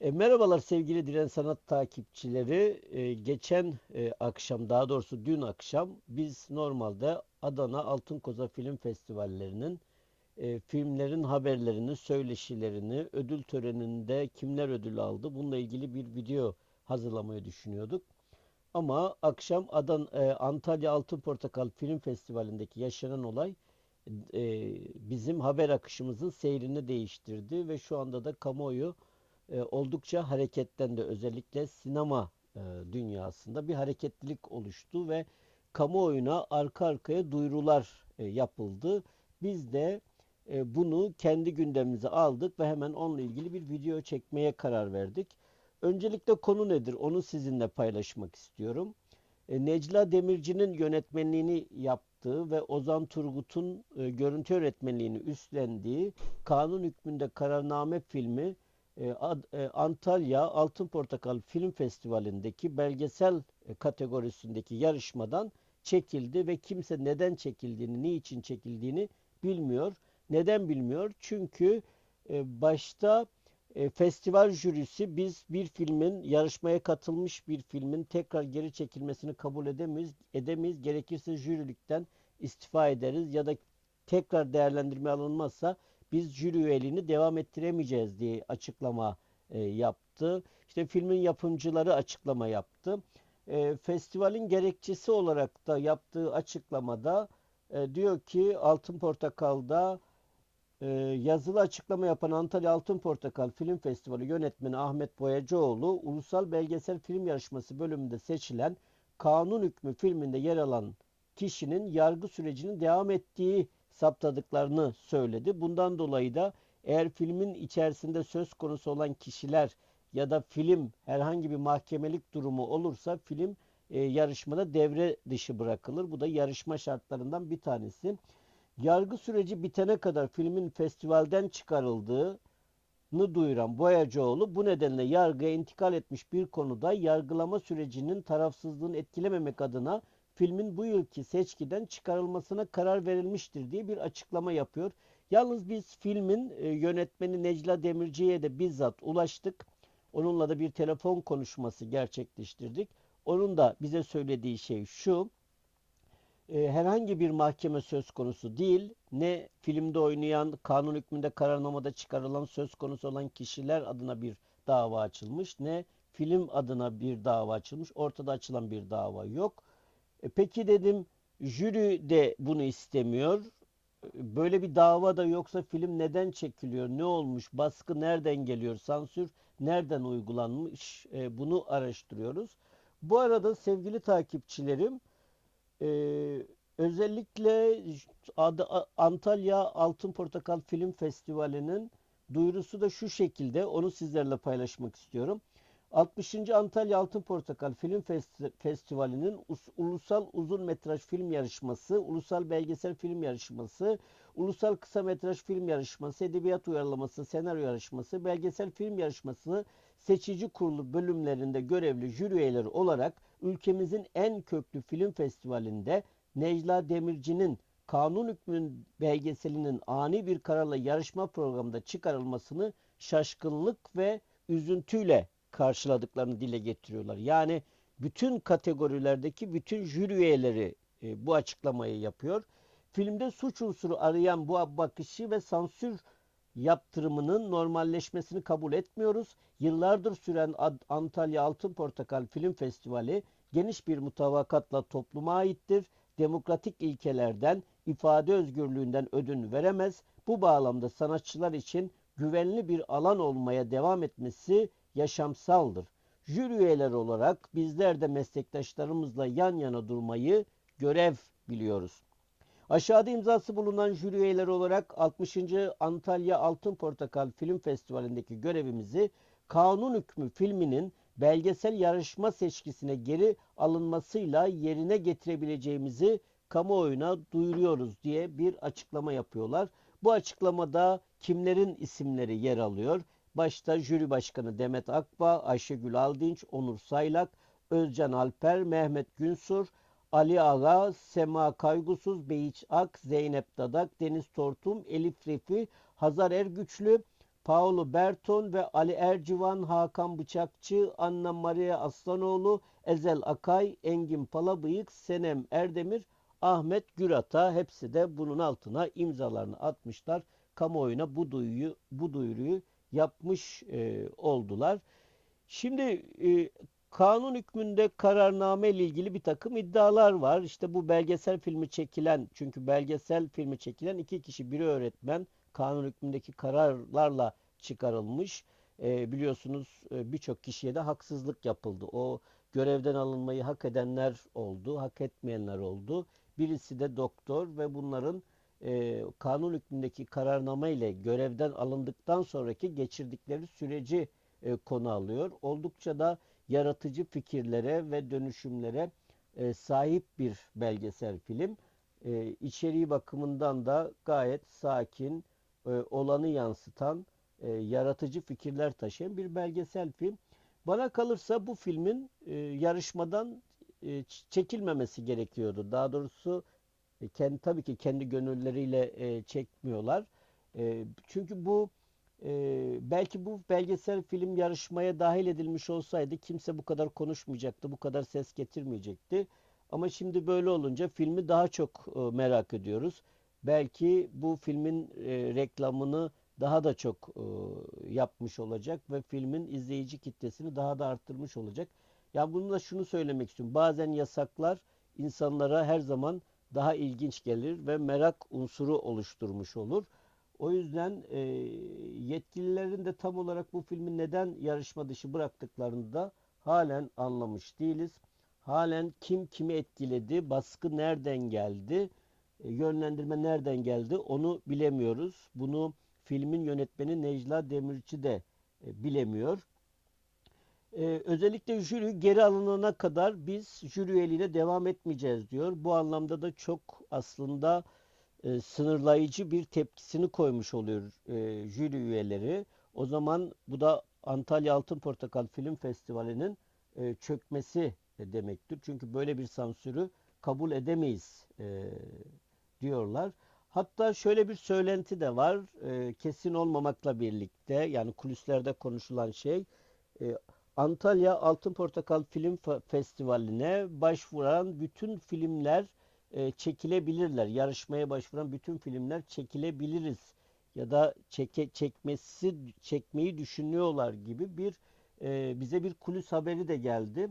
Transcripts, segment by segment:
E, merhabalar sevgili Diren Sanat takipçileri. E, geçen e, akşam, daha doğrusu dün akşam biz normalde Adana Altın Koza Film Festivallerinin e, filmlerin haberlerini, söyleşilerini, ödül töreninde kimler ödül aldı bununla ilgili bir video hazırlamayı düşünüyorduk. Ama akşam Adan e, Antalya Altın Portakal Film Festivali'ndeki yaşanan olay e, bizim haber akışımızın seyrini değiştirdi ve şu anda da kamuoyu e, oldukça hareketlendi. Özellikle sinema e, dünyasında bir hareketlilik oluştu ve kamuoyuna arka arkaya duyurular e, yapıldı. Biz de e, bunu kendi gündemimize aldık ve hemen onunla ilgili bir video çekmeye karar verdik. Öncelikle konu nedir? Onu sizinle paylaşmak istiyorum. E, Necla Demirci'nin yönetmenliğini yaptığı ve Ozan Turgut'un görüntü öğretmenliğini üstlendiği Kanun Hükmünde Kararname filmi Antalya Altın Portakal Film Festivali'ndeki belgesel e, kategorisindeki yarışmadan çekildi ve kimse neden çekildiğini, niçin çekildiğini bilmiyor. Neden bilmiyor? Çünkü e, başta e, festival jürisi biz bir filmin yarışmaya katılmış bir filmin tekrar geri çekilmesini kabul edemeyiz. edemeyiz. Gerekirse jürilikten istifa ederiz ya da tekrar değerlendirme alınmazsa biz jüri üyeliğini devam ettiremeyeceğiz diye açıklama e, yaptı. İşte filmin yapımcıları açıklama yaptı. E, festivalin gerekçesi olarak da yaptığı açıklamada e, diyor ki Altın Portakal'da e, yazılı açıklama yapan Antalya Altın Portakal Film Festivali yönetmeni Ahmet Boyacıoğlu, Ulusal Belgesel Film Yarışması bölümünde seçilen Kanun Hükmü filminde yer alan kişinin yargı sürecinin devam ettiği saptadıklarını söyledi. Bundan dolayı da eğer filmin içerisinde söz konusu olan kişiler ya da film herhangi bir mahkemelik durumu olursa film e, yarışmada devre dışı bırakılır. Bu da yarışma şartlarından bir tanesi. Yargı süreci bitene kadar filmin festivalden çıkarıldığını duyuran Boyacıoğlu bu nedenle yargıya intikal etmiş bir konuda yargılama sürecinin tarafsızlığını etkilememek adına filmin bu yılki seçkiden çıkarılmasına karar verilmiştir diye bir açıklama yapıyor. Yalnız biz filmin e, yönetmeni Necla Demirci'ye de bizzat ulaştık. Onunla da bir telefon konuşması gerçekleştirdik. Onun da bize söylediği şey şu. e, herhangi bir mahkeme söz konusu değil. Ne filmde oynayan, kanun hükmünde kararnamada çıkarılan söz konusu olan kişiler adına bir dava açılmış, ne film adına bir dava açılmış. Ortada açılan bir dava yok. E, peki dedim jüri de bunu istemiyor. Böyle bir dava da yoksa film neden çekiliyor? Ne olmuş? Baskı nereden geliyor? Sansür nereden uygulanmış? E, bunu araştırıyoruz. Bu arada sevgili takipçilerim e, özellikle Antalya Altın Portakal Film Festivali'nin duyurusu da şu şekilde. Onu sizlerle paylaşmak istiyorum. 60. Antalya Altın Portakal Film Festi- Festivali'nin us- Ulusal Uzun Metraj Film Yarışması, Ulusal Belgesel Film Yarışması, Ulusal Kısa Metraj Film Yarışması, Edebiyat Uyarlaması, Senaryo Yarışması, Belgesel Film Yarışması seçici kurulu bölümlerinde görevli jüri üyeleri olarak ülkemizin en köklü film festivalinde Necla Demirci'nin Kanun Hükmünün belgeselinin ani bir kararla yarışma programında çıkarılmasını şaşkınlık ve üzüntüyle karşıladıklarını dile getiriyorlar. Yani bütün kategorilerdeki bütün jüri üyeleri e, bu açıklamayı yapıyor. Filmde suç unsuru arayan bu bakışı ve sansür yaptırımının normalleşmesini kabul etmiyoruz. Yıllardır süren Antalya Altın Portakal Film Festivali geniş bir mutabakatla topluma aittir. Demokratik ilkelerden, ifade özgürlüğünden ödün veremez. Bu bağlamda sanatçılar için güvenli bir alan olmaya devam etmesi yaşamsaldır. Jüri üyeleri olarak bizler de meslektaşlarımızla yan yana durmayı görev biliyoruz. Aşağıda imzası bulunan jüri üyeleri olarak 60. Antalya Altın Portakal Film Festivali'ndeki görevimizi Kanun Hükmü filminin belgesel yarışma seçkisine geri alınmasıyla yerine getirebileceğimizi kamuoyuna duyuruyoruz diye bir açıklama yapıyorlar. Bu açıklamada kimlerin isimleri yer alıyor? Başta jüri başkanı Demet Akbağ, Ayşegül Aldinç, Onur Saylak, Özcan Alper, Mehmet Günsur, Ali Ağa, Sema Kaygusuz, Beyiç Ak, Zeynep Dadak, Deniz Tortum, Elif Refi, Hazar Ergüçlü, Paolo Berton ve Ali Ercivan, Hakan Bıçakçı, Anna Maria Aslanoğlu, Ezel Akay, Engin Palabıyık, Senem Erdemir, Ahmet Gürat'a hepsi de bunun altına imzalarını atmışlar. Kamuoyuna bu duyuyu, bu duyuruyu yapmış e, oldular. Şimdi e, kanun hükmünde kararname ile ilgili bir takım iddialar var. İşte bu belgesel filmi çekilen, çünkü belgesel filmi çekilen iki kişi, biri öğretmen, kanun hükmündeki kararlarla çıkarılmış. E, biliyorsunuz e, birçok kişiye de haksızlık yapıldı. O görevden alınmayı hak edenler oldu, hak etmeyenler oldu. Birisi de doktor ve bunların e, kanun hükmündeki kararname ile görevden alındıktan sonraki geçirdikleri süreci e, konu alıyor. Oldukça da yaratıcı fikirlere ve dönüşümlere e, sahip bir belgesel film. E, içeriği bakımından da gayet sakin, e, olanı yansıtan, e, yaratıcı fikirler taşıyan bir belgesel film. Bana kalırsa bu filmin e, yarışmadan e, çekilmemesi gerekiyordu. Daha doğrusu e, kendi tabii ki kendi gönülleriyle e, çekmiyorlar. E, çünkü bu e, belki bu belgesel film yarışmaya dahil edilmiş olsaydı kimse bu kadar konuşmayacaktı, bu kadar ses getirmeyecekti. Ama şimdi böyle olunca filmi daha çok e, merak ediyoruz. Belki bu filmin e, reklamını daha da çok e, yapmış olacak ve filmin izleyici kitlesini daha da arttırmış olacak. Yani bununla şunu söylemek istiyorum. Bazen yasaklar insanlara her zaman daha ilginç gelir ve merak unsuru oluşturmuş olur. O yüzden e, yetkililerin de tam olarak bu filmi neden yarışma dışı bıraktıklarını da halen anlamış değiliz. Halen kim kimi etkiledi, baskı nereden geldi, e, yönlendirme nereden geldi onu bilemiyoruz. Bunu filmin yönetmeni Necla Demirci de e, bilemiyor. Ee, özellikle jüri geri alınana kadar biz jüri üyeliğine devam etmeyeceğiz diyor. Bu anlamda da çok aslında e, sınırlayıcı bir tepkisini koymuş oluyor e, jüri üyeleri. O zaman bu da Antalya Altın Portakal Film Festivali'nin e, çökmesi demektir. Çünkü böyle bir sansürü kabul edemeyiz e, diyorlar. Hatta şöyle bir söylenti de var. E, kesin olmamakla birlikte yani kulislerde konuşulan şey e, Antalya Altın Portakal Film Festivali'ne başvuran bütün filmler e, çekilebilirler. Yarışmaya başvuran bütün filmler çekilebiliriz ya da çeke, çekmesi çekmeyi düşünüyorlar gibi bir e, bize bir kulis haberi de geldi.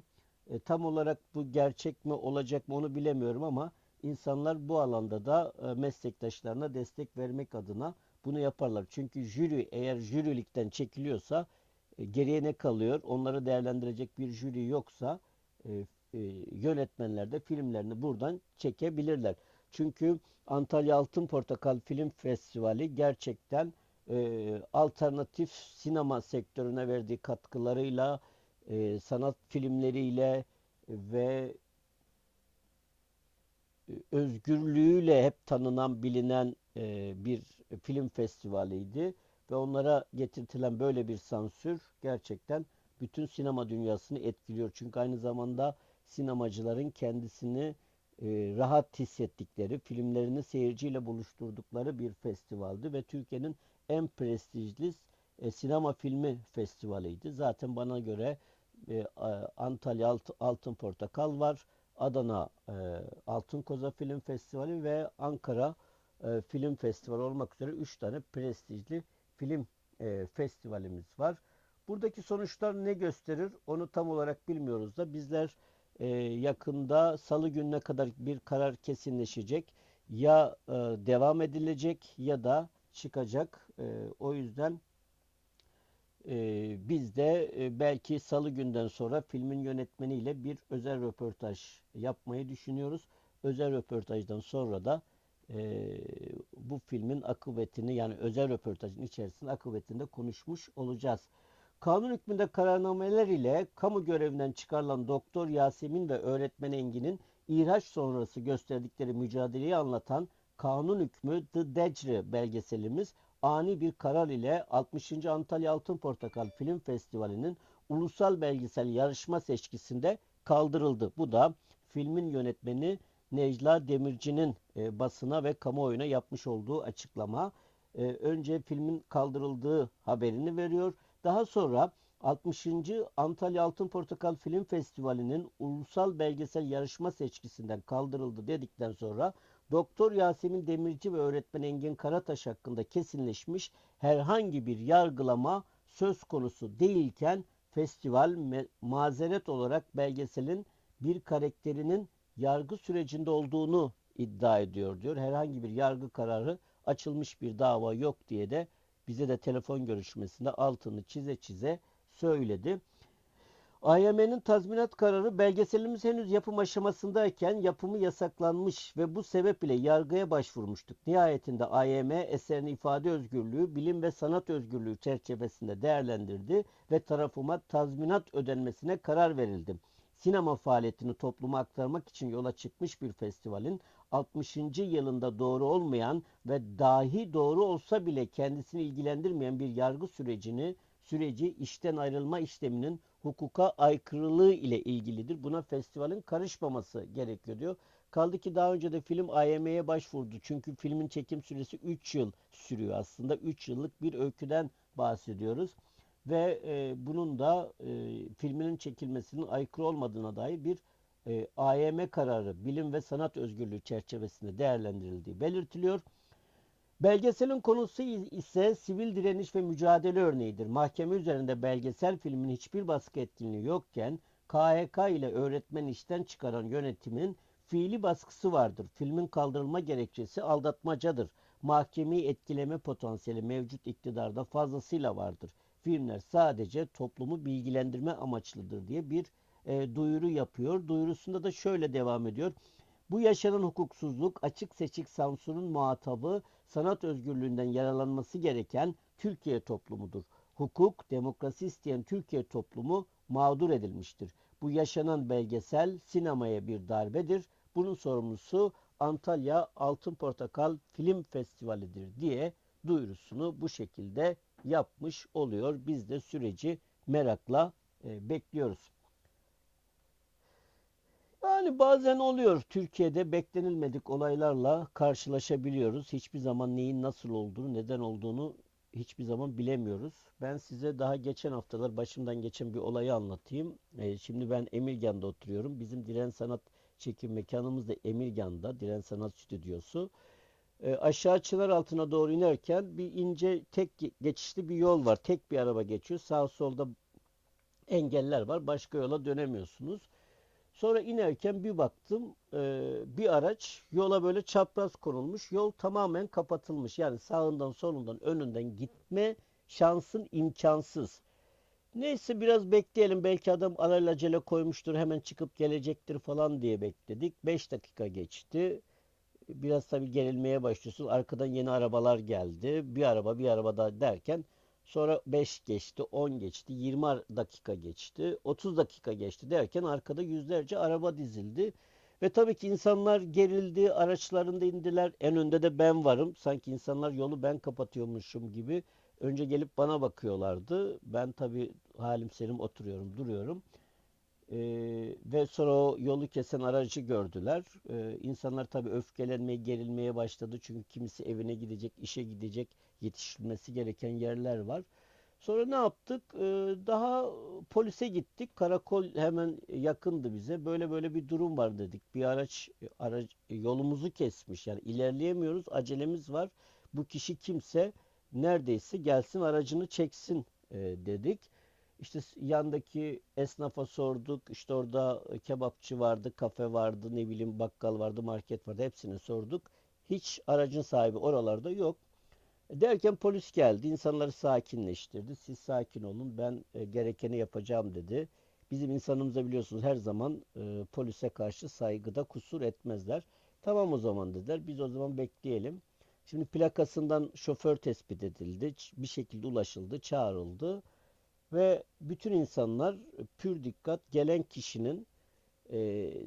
E, tam olarak bu gerçek mi olacak mı onu bilemiyorum ama insanlar bu alanda da e, meslektaşlarına destek vermek adına bunu yaparlar. Çünkü jüri eğer jürilikten çekiliyorsa geriye ne kalıyor? Onları değerlendirecek bir jüri yoksa e, e, yönetmenler de filmlerini buradan çekebilirler. Çünkü Antalya Altın Portakal Film Festivali gerçekten e, alternatif sinema sektörüne verdiği katkılarıyla, e, sanat filmleriyle ve e, özgürlüğüyle hep tanınan, bilinen e, bir film festivaliydi ve onlara getirtilen böyle bir sansür gerçekten bütün sinema dünyasını etkiliyor. Çünkü aynı zamanda sinemacıların kendisini e, rahat hissettikleri, filmlerini seyirciyle buluşturdukları bir festivaldi ve Türkiye'nin en prestijli e, sinema filmi festivaliydi. Zaten bana göre e, Antalya Alt, Altın Portakal var, Adana e, Altın Koza Film Festivali ve Ankara e, Film Festivali olmak üzere 3 tane prestijli film e, festivalimiz var. Buradaki sonuçlar ne gösterir onu tam olarak bilmiyoruz da bizler e, yakında salı gününe kadar bir karar kesinleşecek. Ya e, devam edilecek ya da çıkacak. E, o yüzden e, biz de e, belki salı günden sonra filmin yönetmeniyle bir özel röportaj yapmayı düşünüyoruz. Özel röportajdan sonra da e, bu filmin akıbetini yani özel röportajın içerisinde akıbetinde konuşmuş olacağız. Kanun hükmünde kararnameler ile kamu görevinden çıkarılan Doktor Yasemin ve öğretmen Engin'in ihraç sonrası gösterdikleri mücadeleyi anlatan Kanun Hükmü The Decre belgeselimiz ani bir karar ile 60. Antalya Altın Portakal Film Festivali'nin ulusal belgesel yarışma seçkisinde kaldırıldı. Bu da filmin yönetmeni Necla Demirci'nin e, basına ve kamuoyuna yapmış olduğu açıklama. e, önce filmin kaldırıldığı haberini veriyor. Daha sonra 60. Antalya Altın Portakal Film Festivali'nin ulusal belgesel yarışma seçkisinden kaldırıldı dedikten sonra Doktor Yasemin Demirci ve öğretmen Engin Karataş hakkında kesinleşmiş herhangi bir yargılama söz konusu değilken festival mazeret olarak belgeselin bir karakterinin yargı sürecinde olduğunu iddia ediyor diyor. Herhangi bir yargı kararı açılmış bir dava yok diye de bize de telefon görüşmesinde altını çize çize söyledi. AYM'nin tazminat kararı belgeselimiz henüz yapım aşamasındayken yapımı yasaklanmış ve bu sebeple yargıya başvurmuştuk. Nihayetinde AYM eserin ifade özgürlüğü, bilim ve sanat özgürlüğü çerçevesinde değerlendirdi ve tarafıma tazminat ödenmesine karar verildi. Sinema faaliyetini topluma aktarmak için yola çıkmış bir festivalin 60. yılında doğru olmayan ve dahi doğru olsa bile kendisini ilgilendirmeyen bir yargı sürecini süreci işten ayrılma işleminin hukuka aykırılığı ile ilgilidir. Buna festivalin karışmaması gerekiyor diyor. Kaldı ki daha önce de film AYM'ye başvurdu. Çünkü filmin çekim süresi 3 yıl sürüyor aslında. 3 yıllık bir öyküden bahsediyoruz. Ve e, bunun da e, filminin çekilmesinin aykırı olmadığına dair bir e, AYM kararı bilim ve sanat özgürlüğü çerçevesinde değerlendirildiği belirtiliyor. Belgeselin konusu ise sivil direniş ve mücadele örneğidir. Mahkeme üzerinde belgesel filmin hiçbir baskı etkinliği yokken KHK ile öğretmen işten çıkaran yönetimin fiili baskısı vardır. Filmin kaldırılma gerekçesi aldatmacadır. Mahkemeyi etkileme potansiyeli mevcut iktidarda fazlasıyla vardır. Filmler sadece toplumu bilgilendirme amaçlıdır diye bir e, duyuru yapıyor. Duyurusunda da şöyle devam ediyor. Bu yaşanan hukuksuzluk açık seçik sansürün muhatabı sanat özgürlüğünden yaralanması gereken Türkiye toplumudur. Hukuk, demokrasi isteyen Türkiye toplumu mağdur edilmiştir. Bu yaşanan belgesel sinemaya bir darbedir. Bunun sorumlusu Antalya Altın Portakal Film Festivali'dir diye duyurusunu bu şekilde yapmış oluyor. Biz de süreci merakla e, bekliyoruz. Yani bazen oluyor Türkiye'de beklenilmedik olaylarla karşılaşabiliyoruz. Hiçbir zaman neyin nasıl olduğunu, neden olduğunu hiçbir zaman bilemiyoruz. Ben size daha geçen haftalar başımdan geçen bir olayı anlatayım. Ee, şimdi ben Emirgan'da oturuyorum. Bizim Diren Sanat çekim mekanımız da Emirgan'da, Diren Sanat Stüdyosu. Ee, aşağı çınar altına doğru inerken bir ince tek geçişli bir yol var. Tek bir araba geçiyor. Sağ solda engeller var. Başka yola dönemiyorsunuz. Sonra inerken bir baktım e, bir araç yola böyle çapraz konulmuş. Yol tamamen kapatılmış. Yani sağından solundan önünden gitme şansın imkansız. Neyse biraz bekleyelim. Belki adam alelacele koymuştur hemen çıkıp gelecektir falan diye bekledik. 5 dakika geçti. Biraz tabii gerilmeye başlıyorsun. Arkadan yeni arabalar geldi. Bir araba bir araba daha derken Sonra 5 geçti, 10 geçti, 20 dakika geçti, 30 dakika geçti derken arkada yüzlerce araba dizildi. Ve tabii ki insanlar gerildi, araçlarında indiler. En önde de ben varım. Sanki insanlar yolu ben kapatıyormuşum gibi. Önce gelip bana bakıyorlardı. Ben tabii halim selim oturuyorum, duruyorum. Ee, ve sonra o yolu kesen aracı gördüler. Ee, insanlar tabii öfkelenmeye, gerilmeye başladı. Çünkü kimisi evine gidecek, işe gidecek, yetişilmesi gereken yerler var. Sonra ne yaptık? Ee, daha polise gittik. Karakol hemen yakındı bize. Böyle böyle bir durum var dedik. Bir araç, araç yolumuzu kesmiş. Yani ilerleyemiyoruz. Acelemiz var. Bu kişi kimse neredeyse gelsin aracını çeksin e, dedik. İşte yandaki esnafa sorduk. İşte orada kebapçı vardı, kafe vardı, ne bileyim bakkal vardı, market vardı. Hepsini sorduk. Hiç aracın sahibi oralarda yok. Derken polis geldi. insanları sakinleştirdi. Siz sakin olun. Ben e, gerekeni yapacağım dedi. Bizim insanımıza biliyorsunuz her zaman e, polise karşı saygıda kusur etmezler. Tamam o zaman dediler. Biz o zaman bekleyelim. Şimdi plakasından şoför tespit edildi. Bir şekilde ulaşıldı, çağrıldı. Ve bütün insanlar pür dikkat gelen kişinin e,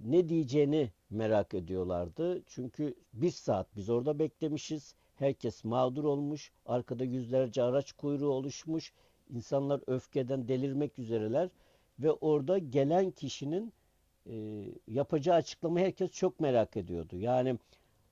ne diyeceğini merak ediyorlardı. Çünkü bir saat biz orada beklemişiz. Herkes mağdur olmuş. Arkada yüzlerce araç kuyruğu oluşmuş. İnsanlar öfkeden delirmek üzereler. Ve orada gelen kişinin e, yapacağı açıklamayı herkes çok merak ediyordu. Yani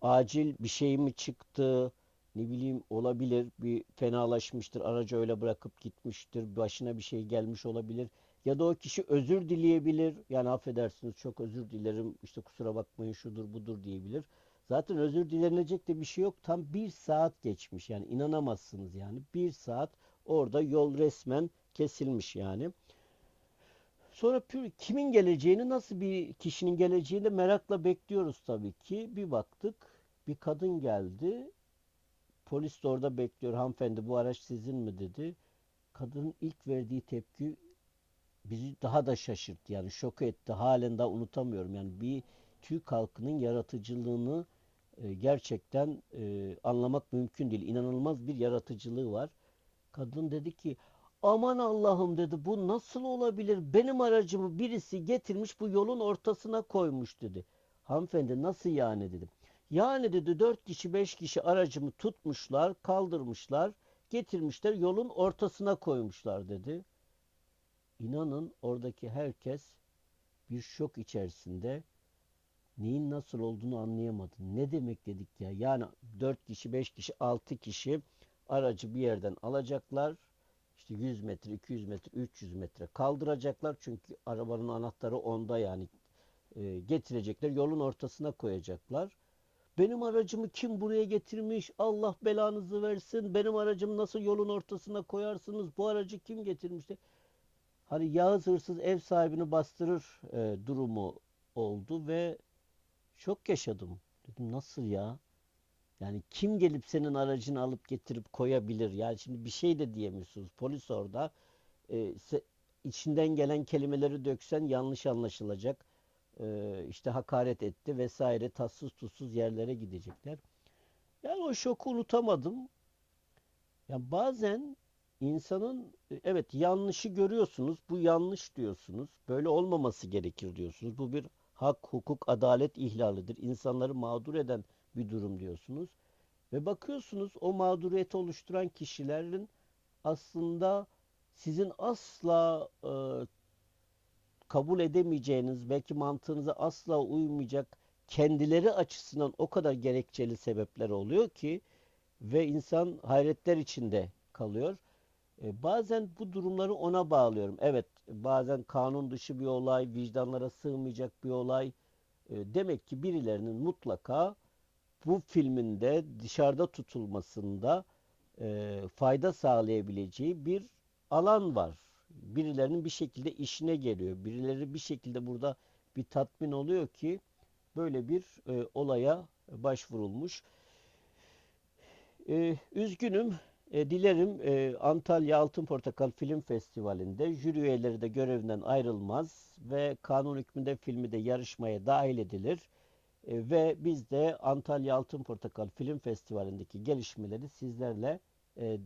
acil bir şey mi çıktı? Ne bileyim olabilir. Bir fenalaşmıştır aracı öyle bırakıp gitmiştir başına bir şey gelmiş olabilir. Ya da o kişi özür dileyebilir. Yani affedersiniz çok özür dilerim işte kusura bakmayın şudur budur diyebilir. Zaten özür dilenilecek de bir şey yok. Tam bir saat geçmiş. Yani inanamazsınız yani. Bir saat orada yol resmen kesilmiş yani. Sonra pür- kimin geleceğini, nasıl bir kişinin geleceğini merakla bekliyoruz tabii ki. Bir baktık, bir kadın geldi. Polis de orada bekliyor. Hanımefendi bu araç sizin mi dedi. Kadının ilk verdiği tepki bizi daha da şaşırttı. Yani şok etti. Halen daha unutamıyorum. Yani bir Türk halkının yaratıcılığını e, gerçekten e, anlamak mümkün değil. İnanılmaz bir yaratıcılığı var. Kadın dedi ki aman Allah'ım dedi bu nasıl olabilir? Benim aracımı birisi getirmiş bu yolun ortasına koymuş dedi. Hanımefendi nasıl yani dedim. Yani dedi dört kişi beş kişi aracımı tutmuşlar kaldırmışlar getirmişler yolun ortasına koymuşlar dedi. İnanın oradaki herkes bir şok içerisinde neyin nasıl olduğunu anlayamadı. Ne demek dedik ya? Yani 4 kişi, 5 kişi, 6 kişi aracı bir yerden alacaklar. İşte 100 metre, 200 metre, 300 metre kaldıracaklar. Çünkü arabanın anahtarı onda yani e, getirecekler. Yolun ortasına koyacaklar. Benim aracımı kim buraya getirmiş? Allah belanızı versin. Benim aracımı nasıl yolun ortasına koyarsınız? Bu aracı kim getirmişti? Hani Yağız hırsız ev sahibini bastırır e, durumu oldu ve şok yaşadım. Dedim nasıl ya? Yani kim gelip senin aracını alıp getirip koyabilir? Yani şimdi bir şey de diyemiyorsunuz. Polis orada e, içinden gelen kelimeleri döksen yanlış anlaşılacak. E, işte hakaret etti vesaire tatsız tuzsuz yerlere gidecekler. Yani o şoku unutamadım. Ya bazen insanın evet yanlışı görüyorsunuz. Bu yanlış diyorsunuz. Böyle olmaması gerekir diyorsunuz. Bu bir hak, hukuk, adalet ihlalidir. İnsanları mağdur eden bir durum diyorsunuz. Ve bakıyorsunuz o mağduriyeti oluşturan kişilerin aslında sizin asla e, kabul edemeyeceğiniz, belki mantığınıza asla uymayacak kendileri açısından o kadar gerekçeli sebepler oluyor ki ve insan hayretler içinde kalıyor. E, bazen bu durumları ona bağlıyorum. Evet, bazen kanun dışı bir olay, vicdanlara sığmayacak bir olay. E, demek ki birilerinin mutlaka bu filminde dışarıda tutulmasında e, fayda sağlayabileceği bir alan var. Birilerinin bir şekilde işine geliyor. Birileri bir şekilde burada bir tatmin oluyor ki böyle bir e, olaya başvurulmuş. E, üzgünüm. E, dilerim e, Antalya Altın Portakal Film Festivali'nde jüri üyeleri de görevinden ayrılmaz ve kanun hükmünde filmi de yarışmaya dahil edilir. E, ve biz de Antalya Altın Portakal Film Festivali'ndeki gelişmeleri sizlerle e,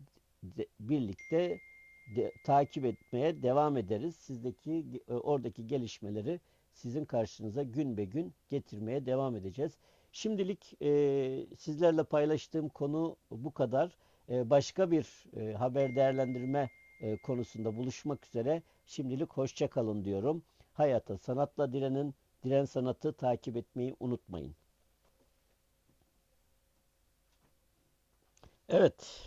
de- birlikte de- takip etmeye devam ederiz. Sizdeki e, oradaki gelişmeleri sizin karşınıza gün be gün getirmeye devam edeceğiz. Şimdilik e, sizlerle paylaştığım konu bu kadar. E, başka bir e, haber değerlendirme e, konusunda buluşmak üzere. Şimdilik hoşça kalın diyorum. Hayata sanatla direnin, diren sanatı takip etmeyi unutmayın. Evet,